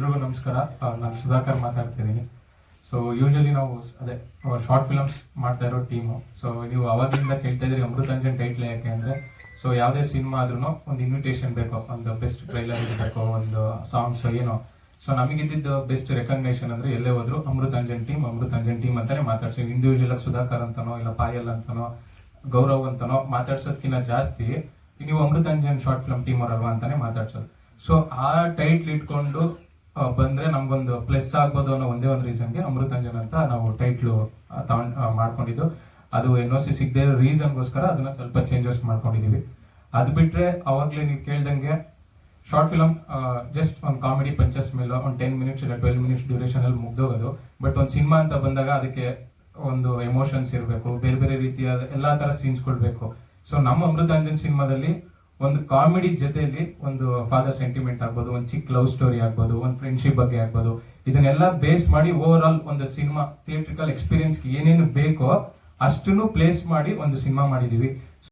ಎಲ್ರಿಗೂ ನಮಸ್ಕಾರ. ನಾನು ಸುಧಾಕರ್ ಮಾತಾಡ್ತಿದ್ದೀನಿ. ಸೊ ಯೂಶಲಿ ನಾವು ಅದೇ ಶಾರ್ಟ್ ಫಿಲಮ್ಸ್ ಮಾಡ್ತಾ ಇರೋ ಟೀಮು ಸೊ ನೀವು ಅವಾಗಿಂದ ಕೇಳ್ತಾ ಇದ್ರಿ ಅಮೃತಾಂಜನ್ ಟೈಟ್ಲ್ ಯಾಕೆ ಅಂದರೆ ಸೊ ಯಾವುದೇ ಸಿನಿಮಾ ಆದ್ರೂ ಒಂದು ಇನ್ವಿಟೇಷನ್ ಬೇಕು. ಒಂದು ಬೆಸ್ಟ್ ಟ್ರೈಲರ್ ಇರಬೇಕು ಒಂದು ಸಾಂಗ್ಸ್ ಏನೋ. ಸೊ ನಮಗಿದ್ದಿದ್ದು ಬೆಸ್ಟ್ ರೆಕಗ್ನೇಷನ್ ಅಂದ್ರೆ ಎಲ್ಲೇ ಹೋದ್ರು ಅಮೃತಾಂಜನ್ ಟೀಮ್ ಅಮೃತಾಂಜನ್ ಟೀಮ್ ಅಂತಾನೆ ಮಾತಾಡ್ಸೋ. ಇಂಡಿವಿಜುವಲ್ ಆಗಿ ಸುಧಾಕರ್ ಅಂತನೋ, ಇಲ್ಲ ಪಾಯಲ್ ಅಂತನೋ, ಗೌರವ್ ಅಂತನೋ ಮಾತಾಡ್ಸೋದ್ಕಿಂತ ಜಾಸ್ತಿ ನೀವು ಅಮೃತಾಂಜನ್ ಶಾರ್ಟ್ ಫಿಲಮ್ ಟೀಮ್ ಅವರಲ್ವಾ ಅಂತಾನೆ ಮಾತಾಡ್ಸೋದು. ಸೊ ಆ ಟೈಟ್ಲ್ ಇಟ್ಕೊಂಡು ಬಂದ್ರೆ ನಮ್ಗೊಂದು ಪ್ಲಸ್ ಆಗ್ಬೋದು ಅನ್ನೋ ಒಂದೇ ಒಂದು ರೀಸನ್ಗೆ ಅಮೃತಾಂಜನ್ ಅಂತ ನಾವು ಟೈಟ್ಲು ತಗೊಂಡ್ ಮಾಡ್ಕೊಂಡಿದ್ದು. ಅದು ಎನ್ ಒ ಸಿ ಸಿಗದೆ ಇರೋ ರೀಸನ್ಗೋಸ್ಕರ ಅದನ್ನ ಸ್ವಲ್ಪ ಚೇಂಜಸ್ ಮಾಡ್ಕೊಂಡಿದೀವಿ. ಅದು ಬಿಟ್ಟರೆ ಅವಾಗ್ಲೇ ನೀವು ಕೇಳ್ದಂಗೆ ಶಾರ್ಟ್ ಫಿಲಮ್ ಜಸ್ಟ್ ಒಂದು ಕಾಮಿಡಿ ಪಂಚಸ್ ಮೇಲೆ ಒಂದು ಟೆನ್ ಮಿನಿಟ್ಸ್ ಇಲ್ಲ ಟ್ವೆಲ್ ಮಿನಿಟ್ಸ್ ಡ್ಯೂರೇಷನ್ ಅಲ್ಲಿ ಮುಗ್ದೋಗೋದು. ಬಟ್ ಒಂದು ಸಿನಿಮಾ ಅಂತ ಬಂದಾಗ ಅದಕ್ಕೆ ಒಂದು ಎಮೋಷನ್ಸ್ ಇರಬೇಕು, ಬೇರೆ ಬೇರೆ ರೀತಿಯ ಎಲ್ಲಾ ತರ ಸೀನ್ಸ್ ಬೇಕು ಸೊ ನಮ್ಮ ಅಮೃತಾಂಜನ್ ಸಿನಿಮಾದಲ್ಲಿ ಒಂದು ಕಾಮಿಡಿ ಜೊತೆಯಲ್ಲಿ ಒಂದು ಫಾದರ್ ಸೆಂಟಿಮೆಂಟ್ ಆಗ್ಬೋದು, ಒಂದು ಚಿಕ್ಕ ಲವ್ ಸ್ಟೋರಿ ಆಗ್ಬೋದು, ಒಂದು ಫ್ರೆಂಡ್ಶಿಪ್ ಬಗ್ಗೆ ಆಗ್ಬೋದು. ಇದನ್ನೆಲ್ಲ ಬೇಸ್ ಮಾಡಿ ಓವರ್ ಆಲ್ ಒಂದು ಸಿನಿಮಾ ಥಿಯೇಟ್ರಿಕಲ್ ಎಕ್ಸ್ಪೀರಿಯನ್ಸ್ ಏನೇನು ಬೇಕೋ ಅಷ್ಟನ್ನು ಪ್ಲೇಸ್ ಮಾಡಿ ಒಂದು ಸಿನಿಮಾ ಮಾಡಿದೀವಿ